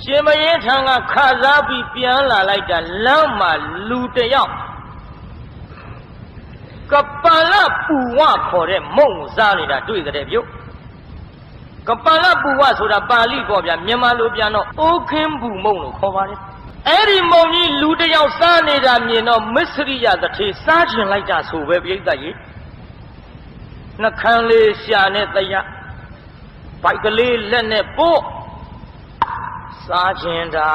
ရှင်မင်းထံကခစားပြီးပြန်လာလိုက်တာလမ်းမှာလူတစ်ယောက်ကပလပူဝခေါ်တဲ့မုံကိုစားနေတာတွေ့ကြတယ်ပြုတ်ကပလပူဝဆိုတာပါဠိပေါ့ဗျာမြန်မာလိုပြန်တော့အိုးခင်းဘူးမုံလို့ခေါ်ပါတယ်အဲ့ဒီမုံကြီးလူတစ်ယောက်စားနေတာမြင်တော့မစ္စရိယတထေစားကျင်လိုက်တာဆိုပဲပြိဿကြီးနှခမ်းလေးရှာနဲ့တရဘိုက်ကလေးလက်နဲ့ပို့ စားကျင်တာ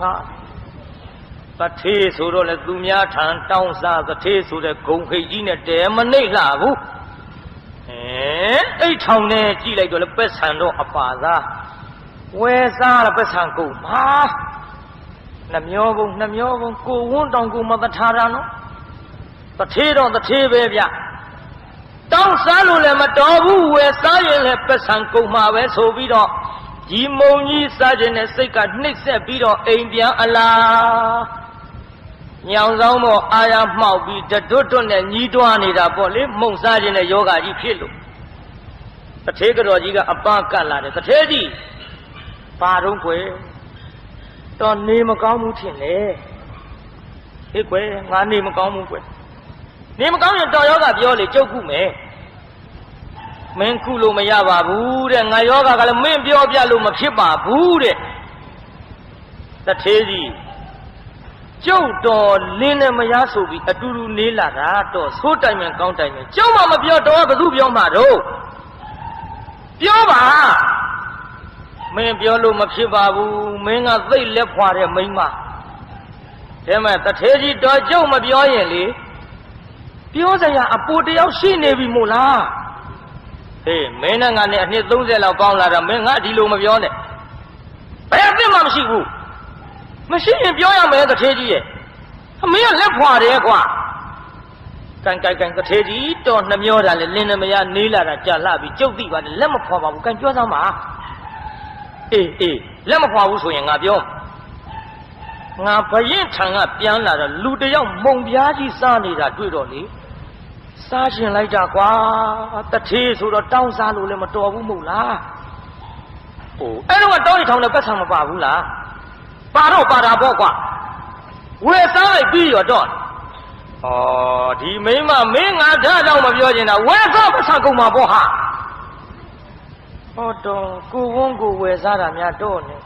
ငါတထေဆိုတော့လေသူများထံတောင်းစားတထေဆိုတဲ့ဂုံခိတ်ကြီးနဲ့တဲမနှိပ်လှဘူးအဲအိတ်ထောင်နဲ့ကြည့်လိုက်တော့လေပက်ဆန်တော့အပါသားဝဲစား了ပက်ဆန်ကုန်ပါနှမျောဘုံနှမျောဘုံကိုဝန်းတောင်ကိုမတထားတာနော်တထေတော့တထေပဲဗျတောင်းစားလို့လည်းမတော်ဘူးဝယ်စားရင်လည်းပက်ဆန်ကုန်မှာပဲဆိုပြီးတော့ ဒီမုံကြီးစားခြင်းနဲ့စိတ်ကနှိပ်ဆက်ပြီးတော့အိမ်ပြန်အလားညောင်ဆောင်မောအာရမှောက်ပြီးတတွတ်တွတ်နဲ့ညီးတွားနေတာပေါ့လေမုံစားခြင်းနဲ့ယောဂကြီးဖြစ်လို့တထေကတော်ကြီးကအပန်းကတ်လာတယ်တထေကြီးပါတော့ကွယ်တော့နေမကောင်းဘူးထင်လေဟေ့ကွယ်ငါနေမကောင်းဘူးကွယ်နေမကောင်းရင်တော်ယောဂပြောလေကြုတ်ခုမယ် မင်းခုလို့မရပါဘူးတဲ့ငါယောဂကလည်းမင်းပြောပြလို့မဖြစ်ပါဘူးတဲ့တထေးကြီးကျုပ်တော်လင်းနဲ့မရဆိုပြီးအတူတူနေလာတာတော့သိုးတိုင်မယ်ကောင်းတိုင်မယ်ကျုပ်မှမပြောတော့ဘယ်သူပြောမှာတော့ပြောပါမင်းပြောလို့မဖြစ်ပါဘူးမင်းကသိတ်လက်ဖွာတဲ့မိန်းမဒါမဲ့တထေးကြီးတော်ကျုပ်မပြောရင်လေပြောစရာအပူတယောက်ရှိနေပြီမို့လား ဟေးမင်းနဲ့ငါနဲ့အနှစ်30လောက်ပေါင်းလာတာမင်းငါဒီလိုမပြောနဲ့ဘယ်အသိမှမရှိဘူးမရှိရင်ပြောရမယ်တထေးကြီးရဲ့အမင်းကလက်ဖွာတယ်ကွာကန်ကန်ကန်တထေးကြီးတော်နှမျောတာလေလင်းနမရနေလာတာကြာလှပြီကြုတ်သိပါတယ်လက်မဖွာပါဘူးကန်ပြောစမ်းပါအေးအေးလက်မဖွာဘူးဆိုရင်ငါပြောငါဘရင်ထံကပြန်လာတော့လူတစ်ယောက်မုံပြားကြီးစားနေတာတွေ့တော့လေ စားရှင်လိုက်တာကွာတထေးဆိုတော့တောင်းစားလို့လည်းမတော်ဘူးမဟုတ်လားဟိုအဲ့တော့ကတောင်းရထောင်းနဲ့ပတ်ဆံမပါဘူးလားပါတော့ပါတာပေါ့ကွာဝယ်စားလိုက်ပြီးရောတော့ဩဒီမိမမင်းငါဓာတ်တော့မပြောချင်တာဝယ်စားပတ်ဆံကုန်မှာပေါ့ဟာဟောတော့ကိုဝန်းကိုဝယ်စားတာများတော့နေ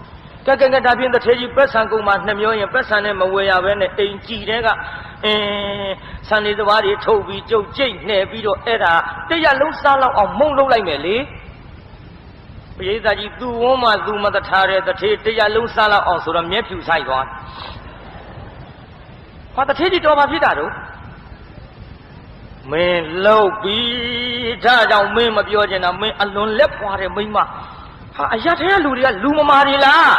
ကဲကဲကဲဒါဖြင့်တထေးကြီးပတ်ဆံကုန်မှာနှမျောရင်ပတ်ဆံနဲ့မဝယ်ရဘဲနဲ့အိမ်ကြည်တဲ့က အင်းဆန်နေသဘားတွေထုတ်ပြီးကြုတ်ကြိတ်နှဲပြီးတော့အဲ့ဒါတရက်လုံးစားလောက်အောင်မုံလုံးလိုက်မယ်လေပရိသတ်ကြီးသူ့ဝန်းမှာသူမတထားတဲ့တထေးတရက်လုံးစားလောက်အောင်ဆိုတော့မျက်ဖြူဆိုင်သွားဟာတထေးကြီးတော်ပါဖြစ်တာတော့မင်းလှုပ်ပြီးဒါကြောင့်မင်းမပြောချင်တာမင်းအလွန်လက်ပွားတဲ့မိန်းမဟာအရက်ထဲကလူတွေကလူမမာတွေလား